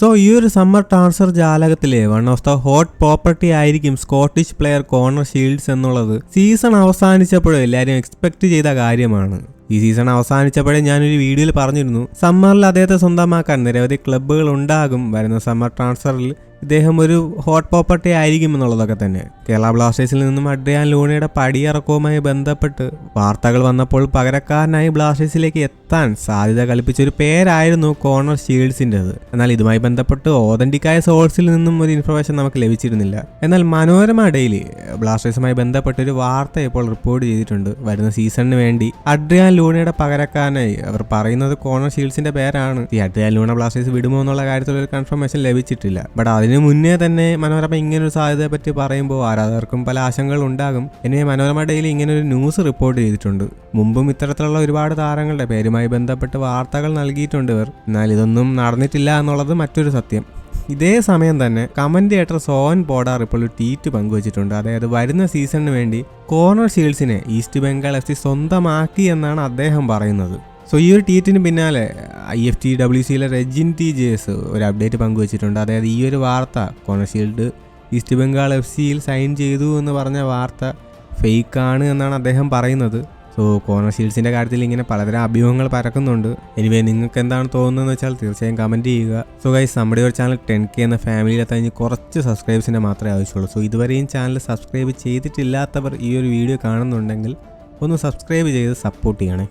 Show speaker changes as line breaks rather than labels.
So ഈ ഒരു summer transfer ജാലകത്തിലെ one of the hot property ആയിരിക്കും സ്കോട്ടിഷ് പ്ലെയർ കോർണർ ഷീൽഡ്സ് എന്നുള്ളത്. സീസൺ അവസാനിച്ചപ്പോഴും എല്ലാവരും എക്സ്പെക്ട് ചെയ്ത കാര്യമാണ്. ഈ സീസൺ അവസാനിച്ചപ്പോഴേ ഞാനൊരു വീഡിയോയിൽ പറഞ്ഞിരുന്നു സമ്മറിൽ അദ്ദേഹത്തെ സ്വന്തമാക്കാൻ നിരവധി ക്ലബ്ബുകൾ ഉണ്ടാകും. വരുന്ന സമ്മർ ട്രാൻസ്ഫറിൽ ഇദ്ദേഹം ഒരു ഹോട്ട് പ്രോപ്പർട്ടി ആയിരിക്കും എന്നുള്ളതൊക്കെ തന്നെ. കേരള ബ്ലാസ്റ്റേഴ്സിൽ നിന്നും അഡ്രിയാൻ ലൂണയുടെ പടിയിറക്കവുമായി ബന്ധപ്പെട്ട് വാർത്തകൾ വന്നപ്പോൾ പകരക്കാരനായി ബ്ലാസ്റ്റേഴ്സിലേക്ക് എത്താൻ സാധ്യത കൽപ്പിച്ചൊരു പേരായിരുന്നു കോണർ ഷീൽഡ്സിന്റെത് എന്നാൽ ഇതുമായി ബന്ധപ്പെട്ട് ഓതന്റിക്കായ സോഴ്സിൽ നിന്നും ഒരു ഇൻഫർമേഷൻ നമുക്ക് ലഭിച്ചിരുന്നില്ല. എന്നാൽ മനോരമ ഡെയിലി ബ്ലാസ്റ്റേഴ്സുമായി ബന്ധപ്പെട്ട ഒരു വാർത്ത ഇപ്പോൾ റിപ്പോർട്ട് ചെയ്തിട്ടുണ്ട്. വരുന്ന സീസണിന് വേണ്ടി അഡ്രിയാൻ ലൂണയുടെ പകരക്കാരനായി. അവർ പറയുന്നത് കോണർ ഷീൽസിന്റെ പേരാണ്. ഈ അഡ്രിയാൻ ലൂണ ബ്ലാസ്റ്റേഴ്സ് വിടുമോ എന്നുള്ള കാര്യത്തിൽ ഒരു കൺഫർമേഷൻ ലഭിച്ചിട്ടില്ല. ബട്ട് അതിനു മുന്നേ തന്നെ മനോരമ ഇങ്ങനൊരു സാധ്യതയെ പറ്റി പറയുമ്പോൾ ആരാധകർക്കും പല ആശങ്കകൾ ഉണ്ടാകും. ഇനി മനോരമ ഡെയിലി ഇങ്ങനെ ഒരു ന്യൂസ് റിപ്പോർട്ട് ചെയ്തിട്ടുണ്ട്. മുമ്പും ഇത്തരത്തിലുള്ള ഒരുപാട് താരങ്ങളുടെ പേരുമായി ബന്ധപ്പെട്ട് വാർത്തകൾ നൽകിയിട്ടുണ്ട് ഇവർ. എന്നാൽ ഇതൊന്നും നടന്നിട്ടില്ല എന്നുള്ളത് മറ്റൊരു സത്യം. ഇതേ സമയം തന്നെ കമന്റേറ്റർ സോൻ പോഡാർ ഇപ്പോൾ ഒരു ട്വീറ്റ് പങ്കുവച്ചിട്ടുണ്ട്. അതായത് വരുന്ന സീസണിന് വേണ്ടി കോർണർ ഷീൽസിനെ ഈസ്റ്റ് ബംഗാൾ എഫ് സി സ്വന്തമാക്കി എന്നാണ് അദ്ദേഹം പറയുന്നത്. സോ ഈ ഒരു ട്വീറ്റിന് പിന്നാലെ ഐ എഫ് ടി ഡബ്ല്യു സിയിലെ റെജിൻ ടി ജേസ് ഒരു അപ്ഡേറ്റ് പങ്കുവച്ചിട്ടുണ്ട്. അതായത് ഈ ഒരു വാർത്ത Connor Shield East Bengal F സിയിൽ സൈൻ ചെയ്തു എന്ന് പറഞ്ഞ വാർത്ത ഫേക്കാണ് എന്നാണ് അദ്ദേഹം പറയുന്നത്. സോ കോർണർ ഷീൽഡ്സിന്റെ കാര്യത്തിൽ ഇങ്ങനെ പലതരം അഭ്യൂഹങ്ങൾ പരക്കുന്നുണ്ട്. എനിവേ നിങ്ങൾക്ക് എന്താണ് തോന്നുന്നതെന്ന് വെച്ചാൽ തീർച്ചയായും കമന്റ് ചെയ്യുക. സോ ഗൈസ് നമ്മുടെ ഒരു ചാനൽ ടെൻ കെ എന്ന ഫാമിലിയിലെത്താൻ ഇനി കുറച്ച് സബ്സ്ക്രൈബ്സിനെ മാത്രമേ ആവശ്യമുള്ളൂ. സോ ഇതുവരെയും ചാനൽ സബ്സ്ക്രൈബ് ചെയ്തിട്ടില്ലാത്തവർ ഈ ഒരു വീഡിയോ കാണുന്നുണ്ടെങ്കിൽ ഒന്ന് സബ്സ്ക്രൈബ് ചെയ്ത് സപ്പോർട്ട് ചെയ്യണേ.